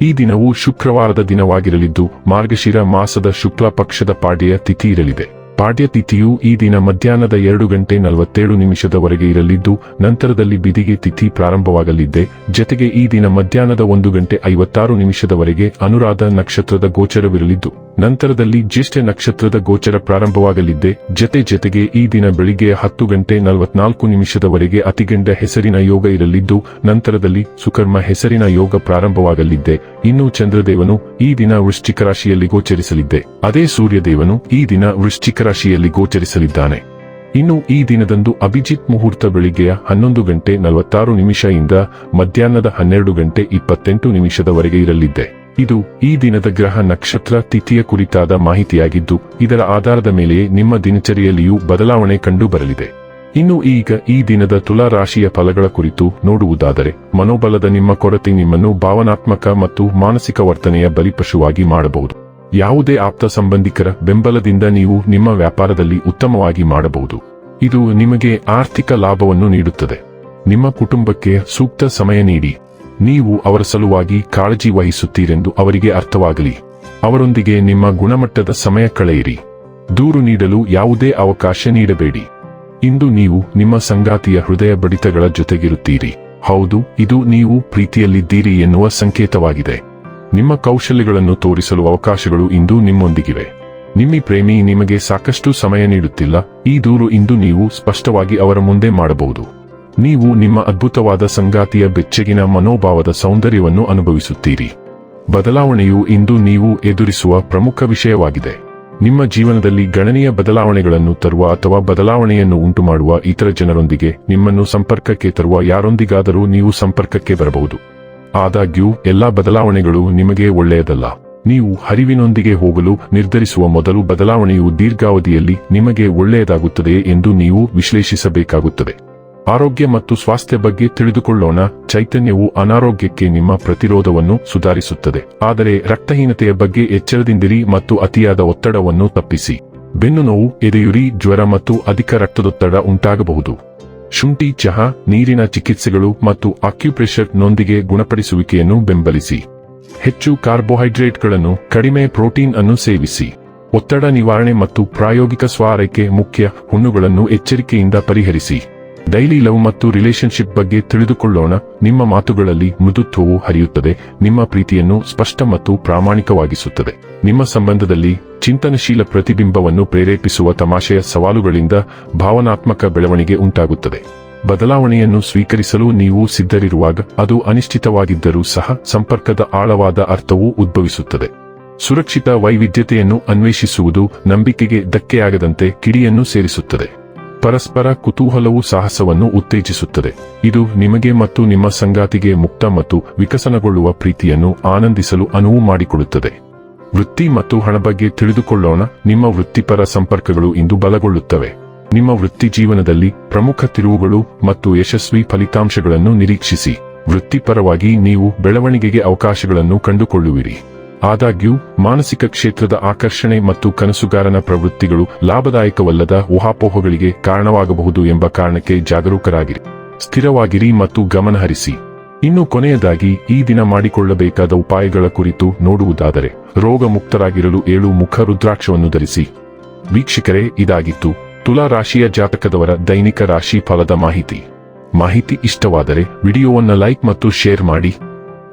ಈ ದಿನವು ಶುಕ್ರವಾರದ ದಿನವಾಗಿರಲಿದ್ದು ಮಾರ್ಗಶಿರ ಮಾಸದ ಶುಕ್ಲ ಪಕ್ಷದ ಪಾಡ್ಯ ತಿಥಿ ಇರಲಿದೆ. ಪಾಡ್ಯ ತಿಥಿಯು ಈ ದಿನ ಮಧ್ಯಾಹ್ನದ ಎರಡು ಗಂಟೆ ನಲವತ್ತೇಳು ನಿಮಿಷದವರೆಗೆ ಇರಲಿದ್ದು, ನಂತರದಲ್ಲಿ ಬಿದಿಗೆ ತಿಥಿ ಪ್ರಾರಂಭವಾಗಲಿದ್ದೆ. ಜತೆಗೆ ಈ ದಿನ ಮಧ್ಯಾಹ್ನದ ಒಂದು ಗಂಟೆ ಐವತ್ತಾರು ನಿಮಿಷದವರೆಗೆ ಅನುರಾಧ ನಕ್ಷತ್ರದ ಗೋಚರವಿರಲಿದ್ದು, ನಂತರದಲ್ಲಿ ಜ್ಯೇಷ್ಠ ನಕ್ಷತ್ರದ ಗೋಚರ ಪ್ರಾರಂಭವಾಗಲಿದ್ದೆ. ಜತೆ ಜತೆಗೆ ಈ ದಿನ ಬೆಳಿಗ್ಗೆ ಹತ್ತು ಗಂಟೆ ನಲವತ್ನಾಲ್ಕು ನಿಮಿಷದವರೆಗೆ ಅತಿಗಂಡ ಹೆಸರಿನ ಯೋಗ ಇರಲಿದ್ದು, ನಂತರದಲ್ಲಿ ಸುಕರ್ಮ ಹೆಸರಿನ ಯೋಗ ಪ್ರಾರಂಭವಾಗಲಿದ್ದೆ. ಇನ್ನು ಚಂದ್ರದೇವನು ಈ ದಿನ ವೃಶ್ಚಿಕ ರಾಶಿಯಲ್ಲಿ ಗೋಚರಿಸಲಿದ್ದೆ. ಅದೇ ಸೂರ್ಯದೇವನು ಈ ದಿನ ವೃಶ್ಚಿಕ ರಾಶಿಯಲ್ಲಿ ಗೋಚರಿಸಲಿದ್ದಾನೆ. ಇನ್ನು ಈ ದಿನದಂದು ಅಭಿಜಿತ್ ಮುಹೂರ್ತ ಬೆಳಿಗ್ಗೆಯ ಹನ್ನೊಂದು ಗಂಟೆ ನಲವತ್ತಾರು ನಿಮಿಷದಿಂದ ಮಧ್ಯಾಹ್ನದ ಹನ್ನೆರಡು ಗಂಟೆ ಇಪ್ಪತ್ತೆಂಟು ನಿಮಿಷದವರೆಗೆ ಇರಲಿದ್ದೆ. ಇದು ಈ ದಿನದ ಗ್ರಹ ನಕ್ಷತ್ರ ತಿಥಿಯ ಕುರಿತಾದ ಮಾಹಿತಿಯಾಗಿದ್ದು, ಇದರ ಆಧಾರದ ಮೇಲೆಯೇ ನಿಮ್ಮ ದಿನಚರಿಯಲ್ಲಿಯೂ ಬದಲಾವಣೆ ಕಂಡು ಬರಲಿದೆ. ಇನ್ನು ಈಗ ಈ ದಿನದ ತುಲಾ ರಾಶಿಯ ಫಲಗಳ ಕುರಿತು ನೋಡುವುದಾದರೆ, ಮನೋಬಲದ ನಿಮ್ಮ ಕೊರತೆ ನಿಮ್ಮನ್ನು ಭಾವನಾತ್ಮಕ ಮತ್ತು ಮಾನಸಿಕ ವರ್ತನೆಯ ಬಲಿಪಶುವಾಗಿ ಮಾಡಬಹುದು. ಯಾವುದೇ ಆಪ್ತ ಸಂಬಂಧಿಕರ ಬೆಂಬಲದಿಂದ ನೀವು ನಿಮ್ಮ ವ್ಯಾಪಾರದಲ್ಲಿ ಉತ್ತಮವಾಗಿ ಮಾಡಬಹುದು. ಇದು ನಿಮಗೆ ಆರ್ಥಿಕ ಲಾಭವನ್ನು ನೀಡುತ್ತದೆ. ನಿಮ್ಮ ಕುಟುಂಬಕ್ಕೆ ಸೂಕ್ತ ಸಮಯ ನೀಡಿ. ನೀವು ಅವರ ಸಲುವಾಗಿ ಕಾಳಜಿ ವಹಿಸುತ್ತೀರೆಂದು ಅವರಿಗೆ ಅರ್ಥವಾಗಲಿ. ಅವರೊಂದಿಗೆ ನಿಮ್ಮ ಗುಣಮಟ್ಟದ ಸಮಯ ಕಳೆಯಿರಿ. ದೂರು ನೀಡಲು ಯಾವುದೇ ಅವಕಾಶ ನೀಡಬೇಡಿ. ಇಂದು ನೀವು ನಿಮ್ಮ ಸಂಗಾತಿಯ ಹೃದಯ ಬಡಿತಗಳ ಜೊತೆಗಿರುತ್ತೀರಿ. ಹೌದು, ಇದು ನೀವು ಪ್ರೀತಿಯಲ್ಲಿದ್ದೀರಿ ಎನ್ನುವ ಸಂಕೇತವಾಗಿದೆ. ನಿಮ್ಮ ಕೌಶಲ್ಯಗಳನ್ನು ತೋರಿಸಲು ಅವಕಾಶಗಳು ಇಂದು ನಿಮ್ಮೊಂದಿಗಿವೆ. ನಿಮ್ಮ ಪ್ರೇಮಿ ನಿಮಗೆ ಸಾಕಷ್ಟು ಸಮಯ ನೀಡುತ್ತಿಲ್ಲ. ಈ ದೂರು ಇಂದು ನೀವು ಸ್ಪಷ್ಟವಾಗಿ ಅವರ ಮುಂದೆ ಮಾಡಬಹುದು. ನೀವು ನಿಮ್ಮ ಅದ್ಭುತವಾದ ಸಂಗಾತಿಯ ಬೆಚ್ಚಗಿನ ಮನೋಭಾವದ ಸೌಂದರ್ಯವನ್ನು ಅನುಭವಿಸುತ್ತೀರಿ. ಬದಲಾವಣೆಯು ಇಂದು ನೀವು ಎದುರಿಸುವ ಪ್ರಮುಖ ವಿಷಯವಾಗಿದೆ. ನಿಮ್ಮ ಜೀವನದಲ್ಲಿ ಗಣನೀಯ ಬದಲಾವಣೆಗಳನ್ನು ತರುವ ಅಥವಾ ಬದಲಾವಣೆಯನ್ನು ಉಂಟುಮಾಡುವ ಇತರ ಜನರೊಂದಿಗೆ ನಿಮ್ಮನ್ನು ಸಂಪರ್ಕಕ್ಕೆ ತರುವ ಯಾರೊಂದಿಗಾದರೂ ನೀವು ಸಂಪರ್ಕಕ್ಕೆ ಬರಬಹುದು. ಆದಾಗ್ಯೂ, ಎಲ್ಲಾ ಬದಲಾವಣೆಗಳು ನಿಮಗೆ ಒಳ್ಳೆಯದಲ್ಲ. ನೀವು ಹರಿವಿನೊಂದಿಗೆ ಹೋಗಲು ನಿರ್ಧರಿಸುವ ಮೊದಲು ಬದಲಾವಣೆಯು ದೀರ್ಘಾವಧಿಯಲ್ಲಿ ನಿಮಗೆ ಒಳ್ಳೆಯದಾಗುತ್ತದೆ ಎಂದು ನೀವು ವಿಶ್ಲೇಷಿಸಬೇಕಾಗುತ್ತದೆ. ಆರೋಗ್ಯ ಮತ್ತು ಸ್ವಾಸ್ಥ್ಯ ಬಗ್ಗೆ ತಿಳಿದುಕೊಳ್ಳೋಣ. ಚೈತನ್ಯವು ಅನಾರೋಗ್ಯಕ್ಕೆ ನಿಮ್ಮ ಪ್ರತಿರೋಧವನ್ನು ಸುಧಾರಿಸುತ್ತದೆ. ಆದರೆ ರಕ್ತಹೀನತೆಯ ಬಗ್ಗೆ ಎಚ್ಚರದಿಂದಿರಿ ಮತ್ತು ಅತಿಯಾದ ಒತ್ತಡವನ್ನು ತಪ್ಪಿಸಿ. ಬೆನ್ನು ನೋವು, ಎದೆಯುರಿ, ಜ್ವರ ಮತ್ತು ಅಧಿಕ ರಕ್ತದೊತ್ತಡ ಉಂಟಾಗಬಹುದು. ಶುಂಠಿ, ಚಹಾ, ನೀರಿನ ಚಿಕಿತ್ಸೆಗಳು ಮತ್ತು ಅಕ್ಯುಪ್ರೆಷರ್ನೊಂದಿಗೆ ಗುಣಪಡಿಸುವಿಕೆಯನ್ನು ಬೆಂಬಲಿಸಿ. ಹೆಚ್ಚು ಕಾರ್ಬೋಹೈಡ್ರೇಟ್ಗಳನ್ನು, ಕಡಿಮೆ ಪ್ರೋಟೀನ್ ಅನ್ನು ಸೇವಿಸಿ. ಒತ್ತಡ ನಿವಾರಣೆ ಮತ್ತು ಪ್ರಾಯೋಗಿಕ ಸ್ವಾರೈಕೆ ಮುಖ್ಯ ಹುಣ್ಣುಗಳನ್ನು ಎಚ್ಚರಿಕೆಯಿಂದ ಪರಿಹರಿಸಿ. ಡೈಲಿ ಲವ್ ಮತ್ತು ರಿಲೇಶನ್ಶಿಪ್ ಬಗ್ಗೆ ತಿಳಿದುಕೊಳ್ಳೋಣ. ನಿಮ್ಮ ಮಾತುಗಳಲ್ಲಿ ಮೃದುತ್ವವು ಹರಿಯುತ್ತದೆ. ನಿಮ್ಮ ಪ್ರೀತಿಯನ್ನು ಸ್ಪಷ್ಟ ಮತ್ತು ಪ್ರಾಮಾಣಿಕವಾಗಿಸುತ್ತದೆ. ನಿಮ್ಮ ಸಂಬಂಧದಲ್ಲಿ ಚಿಂತನಶೀಲ ಪ್ರತಿಬಿಂಬವನ್ನು ಪ್ರೇರೇಪಿಸುವ ತಮಾಷೆಯ ಸವಾಲುಗಳಿಂದ ಭಾವನಾತ್ಮಕ ಬೆಳವಣಿಗೆ ಉಂಟಾಗುತ್ತದೆ. ಬದಲಾವಣೆಯನ್ನು ಸ್ವೀಕರಿಸಲು ನೀವು ಸಿದ್ಧರಿರುವಾಗ ಅದು ಅನಿಶ್ಚಿತವಾಗಿದ್ದರೂ ಸಹ ಸಂಪರ್ಕದ ಆಳವಾದ ಅರ್ಥವು ಉದ್ಭವಿಸುತ್ತದೆ. ಸುರಕ್ಷಿತ ವೈವಿಧ್ಯತೆಯನ್ನು ಅನ್ವೇಷಿಸುವುದು ನಂಬಿಕೆಗೆ ಧಕ್ಕೆಯಾಗದಂತೆ ಕಿಡಿಯನ್ನು ಸೇರಿಸುತ್ತದೆ. ಪರಸ್ಪರ ಕುತೂಹಲವು ಸಾಹಸವನ್ನು ಉತ್ತೇಜಿಸುತ್ತದೆ. ಇದು ನಿಮಗೆ ಮತ್ತು ನಿಮ್ಮ ಸಂಗಾತಿಗೆ ಮುಕ್ತ ಮತ್ತು ವಿಕಸನಗೊಳ್ಳುವ ಪ್ರೀತಿಯನ್ನು ಆನಂದಿಸಲು ಅನುವು ಮಾಡಿಕೊಡುತ್ತದೆ. ವೃತ್ತಿ ಮತ್ತು ಹಣ ಬಗ್ಗೆ ತಿಳಿದುಕೊಳ್ಳೋಣ. ನಿಮ್ಮ ವೃತ್ತಿಪರ ಸಂಪರ್ಕಗಳು ಇಂದು ಬಲಗೊಳ್ಳುತ್ತವೆ. ನಿಮ್ಮ ವೃತ್ತಿ ಜೀವನದಲ್ಲಿ ಪ್ರಮುಖ ತಿರುವುಗಳು ಮತ್ತು ಯಶಸ್ವಿ ಫಲಿತಾಂಶಗಳನ್ನು ನಿರೀಕ್ಷಿಸಿ. ವೃತ್ತಿಪರವಾಗಿ ನೀವು ಬೆಳವಣಿಗೆಗೆ ಅವಕಾಶಗಳನ್ನು ಕಂಡುಕೊಳ್ಳುವಿರಿ. ಆದಾಗ್ಯೂ, ಮಾನಸಿಕ ಕ್ಷೇತ್ರದ ಆಕರ್ಷಣೆ ಮತ್ತು ಕನಸುಗಾರನ ಪ್ರವೃತ್ತಿಗಳು ಲಾಭದಾಯಕವಲ್ಲದ ಊಹಾಪೋಹಗಳಿಗೆ ಕಾರಣವಾಗಬಹುದು ಎಂಬ ಕಾರಣಕ್ಕೆ ಜಾಗರೂಕರಾಗಿರಿ. ಸ್ಥಿರವಾಗಿರಿ ಮತ್ತು ಗಮನಹರಿಸಿ. ಇನ್ನು ಕೊನೆಯದಾಗಿ, ಈ ದಿನ ಮಾಡಿಕೊಳ್ಳಬೇಕಾದ ಉಪಾಯಗಳ ಕುರಿತು ನೋಡುವುದಾದರೆ ರೋಗ ಮುಕ್ತರಾಗಿರಲು ಏಳು ಮುಖ ರುದ್ರಾಕ್ಷವನ್ನು ಧರಿಸಿ. ವೀಕ್ಷಕರೇ, ಇದಾಗಿತ್ತು. ತುಲಾ ರಾಶಿಯ ಜಾತಕದವರ ದೈನಿಕ ರಾಶಿ ಫಲದ ಮಾಹಿತಿ. ಮಾಹಿತಿ ಇಷ್ಟವಾದರೆ, ವಿಡಿಯೋವನ್ನು ಲೈಕ್ ಮತ್ತು ಶೇರ್ ಮಾಡಿ.